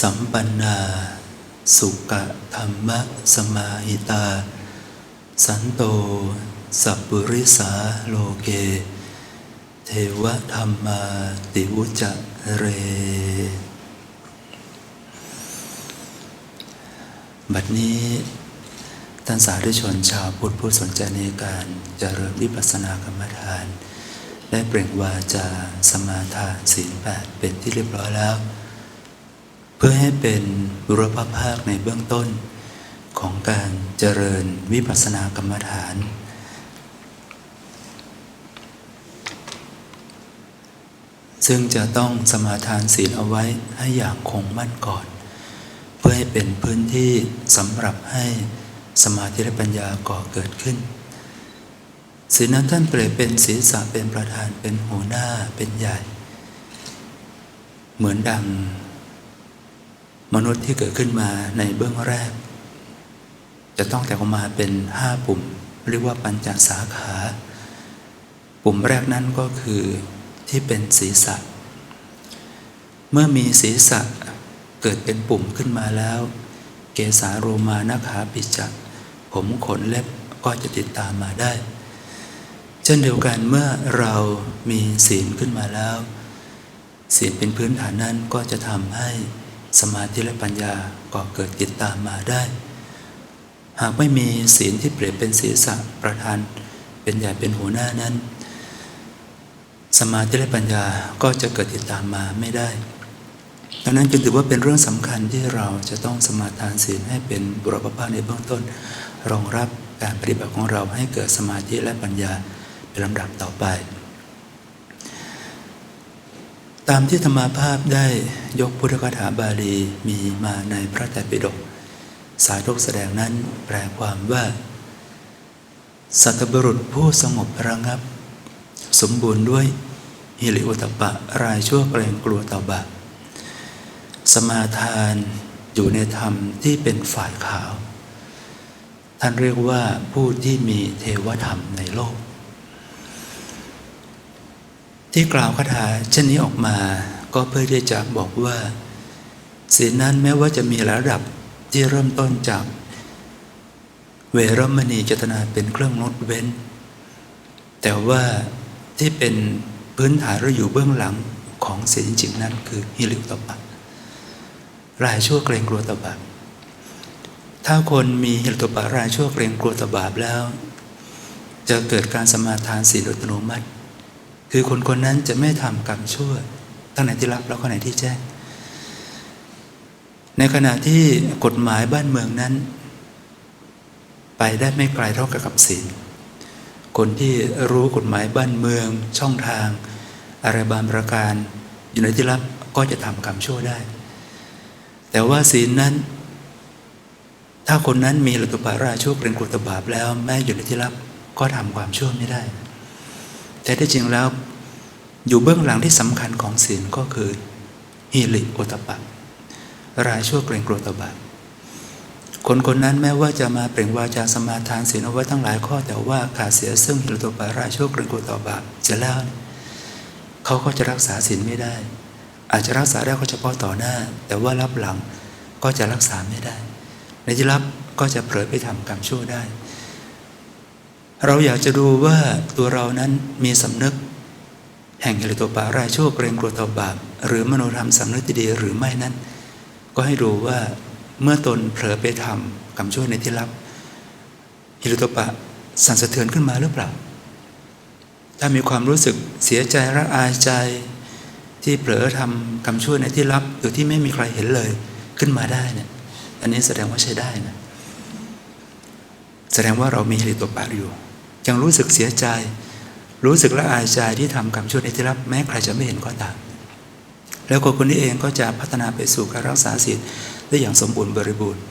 สัมปันนา สุกะธรรมะสมาหิตา สันโต สัพปุริสาโลเก เทวธรรมาติวุจะเร บัดนี้ท่านสาธุชนชาวพุทธผู้สนใจในการเจริญวิปัสสนากรรมฐาน ได้เปล่งวาจาสมาทานศีลแปดเป็นที่เรียบร้อยแล้ว เพื่อให้เป็นบุรพภาคในเบื้องต้น ของการเจริญวิปัสสนากรรมฐาน ซึ่งจะต้องสมาทานศีลเอาไว้ให้อย่างคงมั่นก่อน เพื่อให้เป็นพื้นที่สำหรับให้สมาธิและปัญญาก่อเกิดขึ้นศีลนั้นท่านเปรียบเป็นศีรษะเป็นประธานเป็นหัวหน้าเป็นใหญ่ เหมือนดัง มนุษย์ที่เกิดขึ้นมาในเบื้องแรก จะต้องแตกออกมาเป็นห้าปุ่ม เรียกว่าปัญจสาขา ปุ่มแรกนั้นก็คือที่เป็นศีรษะ เมื่อมีศีรษะเกิดเป็นปุ่มขึ้นมาแล้ว เกสาโรมานขาปิจักผมขนเล็บก็จะติดตามมาได้ เช่นเดียวกันเมื่อเรามีศีลขึ้นมาแล้ว ศีลเป็นพื้นฐานนั้นก็จะทำให้ สมาธิและปัญญาก่อเกิดติดตามมาได้ หากไม่มีศีลที่เปรียบเป็นศีรษะประธานเป็นใหญ่เป็นหัวหน้านั้น สมาธิและปัญญาก็จะเกิดติดตามมาไม่ได้ดังนั้นจึงถือว่าเป็นเรื่องสำคัญที่เราจะต้องสมาทานศีลให้เป็นบุรพภาพในเบื้องต้น รองรับการปฏิบัติของเราให้เกิดสมาธิและปัญญาเป็นลำดับต่อไป ตามที่ธรรมาภาพได้ยกพุทธคาถาบาลีมีมาในพระไตรปิฎกสายทกแสดงนั้นแปลความว่า สัตบุรุษผู้สงบระงับ สมบูรณ์ด้วยฮิริโอตปะรายชั่วเกรงกลัวต่อบาปสมาทานอยู่ในธรรมที่เป็นฝ่ายขาว ท่านเรียกว่าผู้ที่มีเทวธรรมในโลก ที่กล่าวคาถาเช่นนี้ออกมาก็เพื่อที่จะบอกว่าศีลนั้นแม้ว่าจะมีระดับที่เริ่มต้นจาก เวรมณีเจตนาเป็นเครื่องลดเว้น แต่ว่าที่เป็นพื้นฐานหรืออยู่เบื้องหลังของศีลจริงนั้นคือฮิริตปะรายชั่วเกรงกลัวตบาปถ้าคนมีฮิริตปะรายชั่วเกรงกลัวตบาปแล้ว จะเกิดการสมาทานศีลอัตโนมัติ คือคนคนนั้นจะไม่ทำกรรมชั่วทั้งไหนที่รับแล้วก็ไหนที่แจ้ง ในขณะที่กฎหมายบ้านเมืองนั้น ไปได้ไม่ไกลเท่ากับศีลคนที่รู้กฎหมายบ้านเมืองช่องทาง อะไรบางประการ อยู่ในที่รับก็จะทำกรรมชั่วได้ แต่ว่าศีลนั้น ถ้าคนนั้นมีหลุตุปาราชั่วเกรงกลัวตบาปแล้ว แม้อยู่ในที่รับก็ทำความชั่วไม่ได้ แต่ที่จริงแล้ว อยู่เบื้องหลังที่สำคัญของศีลก็คือฮิริโอตปะรายชั่วเกรงกลัวตบาปคนคนนั้นแม้ว่าจะมาเปล่งวาจาสมาทานศีลเอาไว้ทั้งหลายข้อ แต่ว่าขาดเสียซึ่งฮิริโอตปารายชั่วเกรงกลัวตบาปเสียแล้วเขาก็จะรักษาศีลไม่ได้ อาจจะรักษาได้ก็เฉพาะต่อหน้า แต่ว่ารับหลังก็จะรักษาไม่ได้ ในที่รับก็จะเผลอไปทำกรรมชั่วได้ เราอยากจะดูว่าตัวเรานั้นมีสำนึก แห่งฮิริโตปาราชั่วเกรงกลัวต่อบาปหรือมโนธรรมสำนึกที่ดีหรือไม่นั้น ก็ให้ดูว่าเมื่อตนเผลอไปทำกรรมชั่วในที่ลับฮิริโตปะสั่นสะเทือนขึ้นมาหรือเปล่า ถ้ามีความรู้สึกเสียใจระอายใจ ที่เผลอทำกรรมชั่วในที่ลับโดยที่ไม่มีใครเห็นเลยขึ้นมาได้เนี่ยอันนี้แสดงว่าใช้ได้นะแสดงว่าเรามีฮิริโตปะอยู่ ยังรู้สึกเสียใจ รู้สึกละอายใจที่ทำกรรมชั่วในที่ลับแม้ใครจะไม่เห็นก็ตามแล้วคนคนนี้เองก็จะพัฒนาไปสู่การรักษาศีลได้อย่างสมบูรณ์บริบูรณ์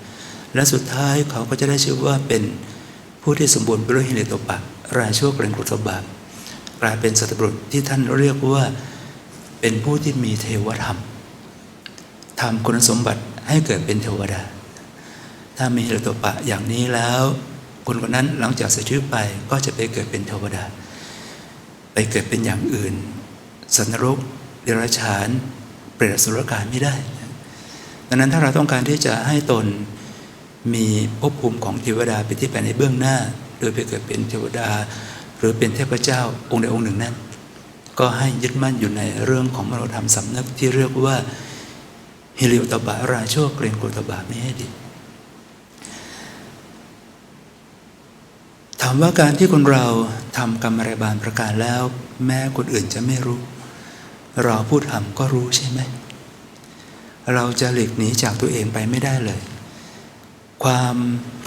และสุดท้ายเขาก็จะได้ชื่อว่าเป็นผู้ที่สมบูรณ์ด้วยฮิริโตปะรายชั่วเกรงกลัวบาปกลายเป็นสัตบุรุษที่ท่านเรียกว่าเป็นผู้ที่มีเทวธรรมทำคุณสมบัติให้เกิดเป็นเทวดา ถ้ามีฮิริโตปะอย่างนี้แล้ว คนคนนั้นหลังจากเสียชีวิตไปก็จะไปเกิดเป็นเทวดา ไปเกิดเป็นอย่างอื่น สันนรก เดรัจฉาน เปรตสุรกายไม่ได้ ดังนั้นถ้าเราต้องการที่จะให้ตนมีภพภูมิของเทวดาเป็นที่ไปในเบื้องหน้า โดยไปเกิดเป็นเทวดา หรือเป็นเทพเจ้าองค์ใดองค์หนึ่งนั้น ก็ให้ยึดมั่นอยู่ในเรื่องของมโนธรรมสำนึกที่เรียกว่าฮิริโอตบะราโชเกรงกลตบะไม่ให้ดีามว่าการที่คนเราทำกรรมอะไรบางประการแล้ว แม้คนอื่นจะไม่รู้ เราพูดทำก็รู้ใช่ไหม เราจะหลีกหนีจากตัวเองไปไม่ได้เลย ความ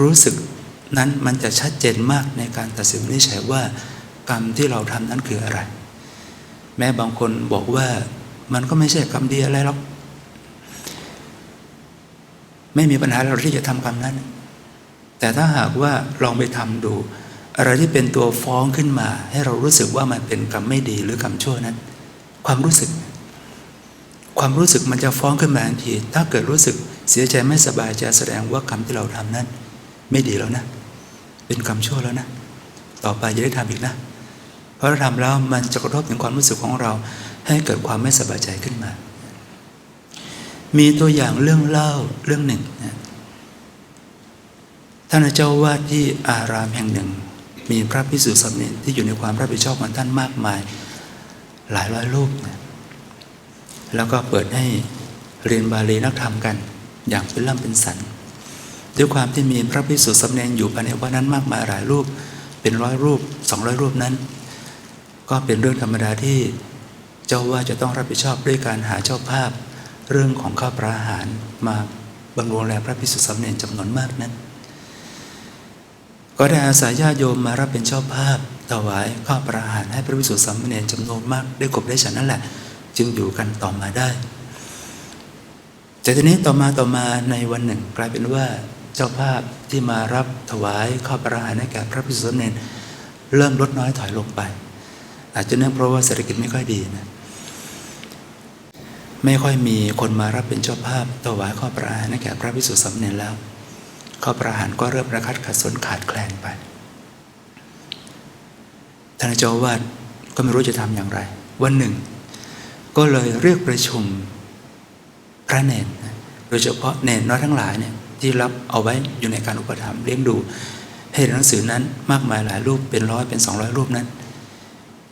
รู้สึกนั้นมันจะชัดเจนมากในการตัดสินนิจฉัยว่ากรรมที่เราทำนั้นคืออะไร แม้บางคนบอกว่ามันก็ไม่ใช่กรรมดีอะไรหรอกไม่มีปัญหาเราที่จะทำกรรมนั้น แต่ถ้าหากว่าลองไปทำดู อะไรที่เป็นตัวฟ้องขึ้นมา ให้เรารู้สึกว่ามันเป็นกรรมไม่ดีหรือกรรมชั่วนั้น ความรู้สึก ความรู้สึกมันจะฟ้องขึ้นมาทันที ถ้าเกิดรู้สึกเสียใจไม่สบายใจแสดงว่ากรรมที่เราทำนั้น ไม่ดีแล้วนะ เป็นกรรมชั่วแล้วนะ ต่อไปจะได้ทำอีกนะ เพราะเราทำแล้วมันจะกระทบถึงความรู้สึกของเรา ให้เกิดความไม่สบายใจขึ้นมา มีตัวอย่างเรื่องเล่าเรื่องหนึ่งนะท่านเจ้าวาดที่อารามแห่งหนึ่ง มีพระพิสุสามเณรที่อยู่ในความรับผิดชอบของท่านมากมาย หลายร้อยรูปนะแล้วก็เปิดให้เรียนบาลีนักธรรมกัน อย่างเป็นล่ำเป็นสันด้วยความที่มีพระพิสุสามเณรอยู่ภายในวัดนั้นมากมายหลายรูป เป็นร้อยรูปสองร้อยรูปนั้น ก็เป็นเรื่องธรรมดาที่เจ้าว่าจะต้องรับผิดชอบด้วยการหาเจ้าภาพ เรื่องของข้าวปลาอาหารมาบำรุงแลพระพิสุสามเณรจำนวนมากนั้น ก็ได้อาศัยญาติโยมมารับเป็นเจ้าภาพ ถวายข้าวปลาอาหารให้พระพิสุทธิสามเณรจำนวนมากได้กบได้ฉันนั่นแหละ จึงอยู่กันต่อมาได้แต่ทีนี้ต่อมาต่อมาในวันหนึ่ง กลายเป็นว่าเจ้าภาพที่มารับถวายข้าวปลาอาหารให้แก่พระพิสุสามเณรเริ่มลดน้อยถอยลงไป อาจจะเนื่องเพราะว่าเศรษฐกิจไม่ค่อยดีนะไม่ค่อยมีคนมารับเป็นเจ้าภาพถวายข้าวปลาอาหารให้แก่พระพิสุทธิสามเณรแล้ว ข้าปลาอาหารก็เริ่มระคัดขัดสนขาดแคลนไปท่านเจ้าวาดก็ไม่รู้จะทำอย่างไร วันหนึ่ง ก็เลยเรียกประชุมพระเนนโดยเฉพาะเนนน้อยทั้งหลายเนี่ยที่รับเอาไว้อยู่ในการอุปถัมภ์เลี้ยงดู ให้หนังสือนั้นมากมายหลายรูปเป็นร้อยเป็นสองร้อยรูปนั้น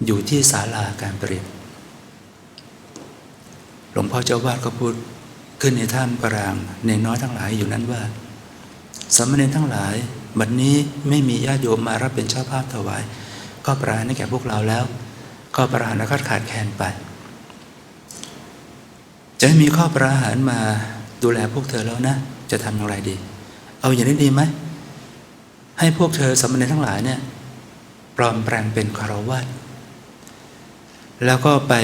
อยู่ที่ศาลาการประเรียนหลวงพ่อเจ้าวาดก็พูดขึ้นในท่ามกลางเนนน้อยทั้งหลายอยู่นั้นว่า สามเณรทั้งหลาย บัดนนี้ไม่มีญาติโยมมารับเป็นเจ้าภาพถวาย ก็ปราณให้แก่พวกเราแล้ว ก็ปราณแล้วก็ขาดแคลนไป จะให้มีข้อปราหารมาดูแลพวกเธอแล้วนะ จะทำอย่างไรดี เอาอย่างนี้ดีไหม ให้พวกเธอสามเณรทั้งหลายเนี่ยปลอมแปลงเป็นคารวะแล้วก็ไป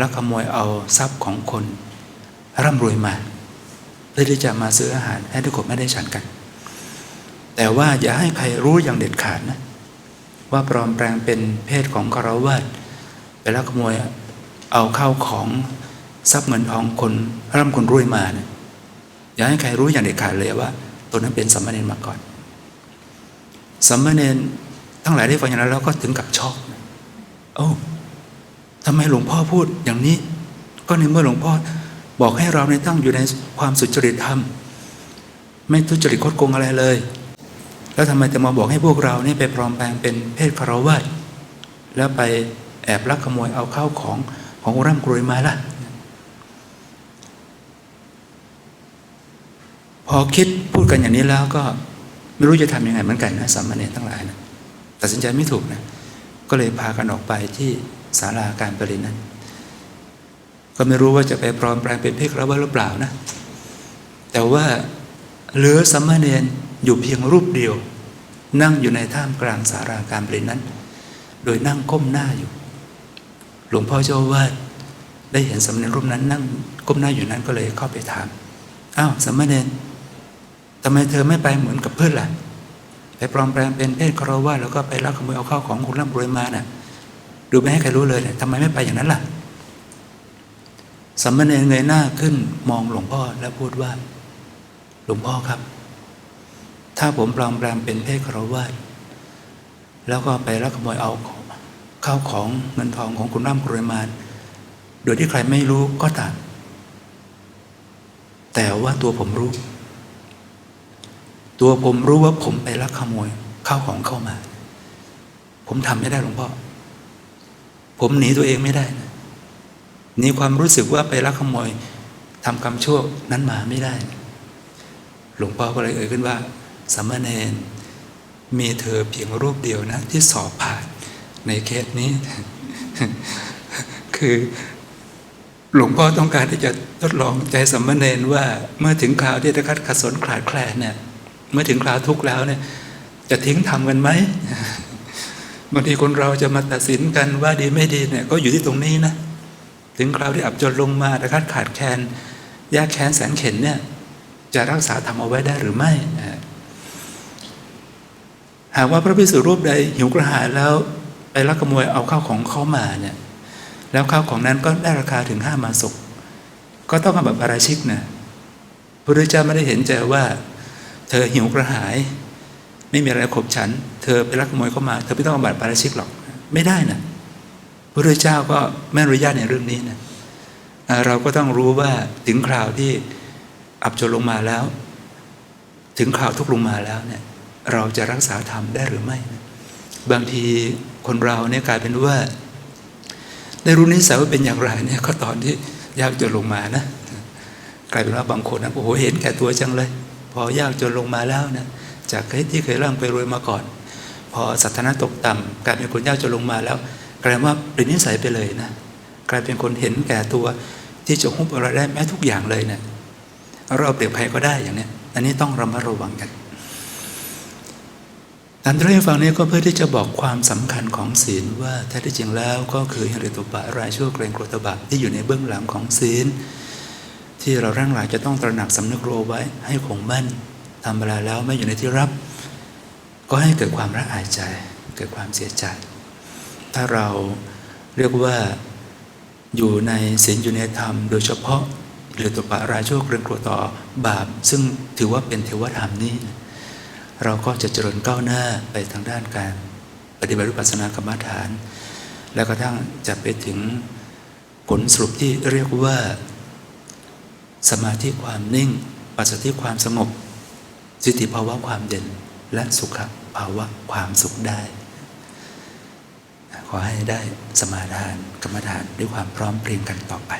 ลักขโมยเอาทรัพย์ของคน ร่ำรวยมา เพื่อที่จะมาซื้ออาหารให้ทุกคนไม่ได้ฉันกัน แต่ว่าอย่าให้ใครรู้อย่างเด็ดขาดนะ ว่าปลอมแปลงเป็นเพศของคารวะไปลักขโมยเอาเข้าของทรัพย์เงินทองคนร่ำคนรวยมาเนี่ยอย่าให้ใครรู้อย่างเด็ดขาดเลยว่าตัวนั้นเป็นสัมมาเนมาก่อนสัมมาเนทั้งหลายได้ฟังอย่างนั้นแล้วก็ถึงกับช็อกโอ้ทำไมหลวงพ่อพูดอย่างนี้ ก็ในเมื่อหลวงพ่อบอกให้เราในตั้งอยู่ในความสุจริตธรรม ไม่ทุจริตคดโกงอะไรเลย แล้วทำไมจะมาบอกให้พวกเรานี่ไปปลอมแปลงเป็นเพศคารวะแล้วไปแอบลักขโมยเอาข้าวของของร่ำรวยมาล่ะ พอคิดพูดกันอย่างนี้แล้วก็ไม่รู้จะทำยังไงเหมือนกันนะสามเณรทั้งหลายนะตัดสินใจไม่ถูกนะ ก็เลยพากันออกไปที่ศาลาการประเรียนนั้น ก็ไม่รู้ว่าจะไปปลอมแปลงเป็นเพศคารวะหรือเปล่านะ แต่ว่า หลือสามเณรอยู่เพียงรูปเดียว นั่งอยู่ในท่ามกลางศาลาการเปรียนนั้น โดยนั่งก้มหน้าอยู่ หลวงพ่อเจ้าวาดได้เห็นสามเณรรูปนั้นนั่งก้มหน้าอยู่นั้นก็เลยเข้าไปถามอ้าวสามเณรทำไมเธอไม่ไปเหมือนกับเพื่อนล่ะไปปลอมแปลงเป็นเพศคารวะแล้วก็ไปลักขโมยเอาข้าวของคนร่ำรวยมาน่ะดูไม่ให้ใครรู้เลยเนี่ยทำไมไม่ไปอย่างนั้นล่ะสัมมาเนรเงยหน้าขึ้นมองหลวงพ่อแล้วพูดว่า หลวงพ่อครับ ถ้าผมปลอมแปลงเป็นเพศคารวะแล้วก็ไปลักขโมยเอาข้าวของเงินทองของคุณร่ำรวยมาโดยที่ใครไม่รู้ก็ตามแต่ว่าตัวผมรู้ ตัวผมรู้ว่าผมไปลักขโมยข้าวของเข้ามา ผมทำไม่ได้หลวงพ่อ ผมหนีตัวเองไม่ได้นะหนีความรู้สึกว่าไปลักขโมยทำกรรมชั่วนั้นมาไม่ได้ หลวงพ่อก็เลยเอ่ยขึ้นว่าสามเณรมีเธอเพียงรูปเดียวนะ ที่สอบผ่านในเคสนี้ คือหลวงพ่อต้องการที่จะทดลองใจสามเณรว่าเมื่อถึงคราวที่จะคัดขัดสนขาดแคลนเนี่ยเมื่อถึงคราวทุกข์แล้วเนี่ย จะทิ้งทำกันไหมบางทีคนเราจะมาตัดสินกันว่าดีไม่ดีเนี่ยก็อยู่ที่ตรงนี้นะ ถึงคราวที่อับจนลงมาต่คัดขาดแคลนยากแค้นแสนเข็นเนี่ย จะรักษาทำเอาไว้ได้หรือไม่ หากว่าพระภิกษุรูปใดหิวกระหายแล้วไปลักขโมยเอาข้าวของเขามาเนี่ยแล้วข้าวของนั้นก็ได้ราคาถึงห้ามาศกก็ต้องอาแบบปาราชิกนะพระเจ้าไม่ได้เห็นใจว่า เธอหิวกระหาย ไม่มีอะไรขบฉัน เธอไปลักขโมยเข้ามา เธอไม่ต้องอาบัตรปาราชิกหรอก ไม่ได้นะพระเจ้าก็ไม่อนุญาตในเรื่องนี้นะเราก็ต้องรู้ว่าถึงคราวที่ อับจนลงมาแล้ว ถึงคราวทุกลงมาแล้วเนี่ยเราจะรักษาธรรมได้หรือไม่ บางทีคนเราเนี่ยกลายเป็นว่า ได้รู้นิสัยว่าเป็นอย่างไรเนี่ยก็ตอนที่ยากจนลงมานะกลายเป็นว่าบางคนนะโอ้โหเห็นแก่ตัวจังเลย พอยากจนลงมาแล้วนะจากที่เคยร่ำเคยรวยมาก่อน พอสถานะตกต่ำกลายเป็นคนยากจนลงมาแล้ว กลายว่าเปลี่ยนนิสัยไปเลยนะกลายเป็นคนเห็นแก่ตัวที่จะฮุบอะไรได้แม้ทุกอย่างเลยเนะี่ย เราเอาเปรียบใครก็ได้อย่างเนี้ยอันนี้ต้องระมัดระวังกันการเล่าให้ฟังนี้ก็เพื่อที่จะบอกความสำคัญของศีลว่าแท้ที่จริงแล้วก็คือฮิริตุปะรายชั่วเกรงกรตบะที่อยู่ในเบื้องหลังของศีล ที่เราร่างหลายจะต้องตระหนักสำนึกรู้ไว้ให้คงมั่นทำเวลาแล้วไม่อยู่ในที่รับ ก็ให้เกิดความระอายใจ เกิดความเสียใจ ถ้าเราเรียกว่าอยู่ในศีลอยู่ในธรรม โดยเฉพาะ หรือตุปะราชั่วเกรงกลัวต่อบาป ซึ่งถือว่าเป็นเทวธรรมนี่เราก็จะเจริญก้าวหน้าไปทางด้านการ ปฏิบัติปัสสนากรรมฐาน แล้วก็ทั้งจะไปถึงผลสรุปที่เรียกว่า สมาธิความนิ่ง ปัสสติความสงบสิทธิภาวะความเด่นและสุขภาวะความสุขได้ ขอให้ได้สมาทานกรรมฐานด้วยความพร้อมเพรียงกันต่อไป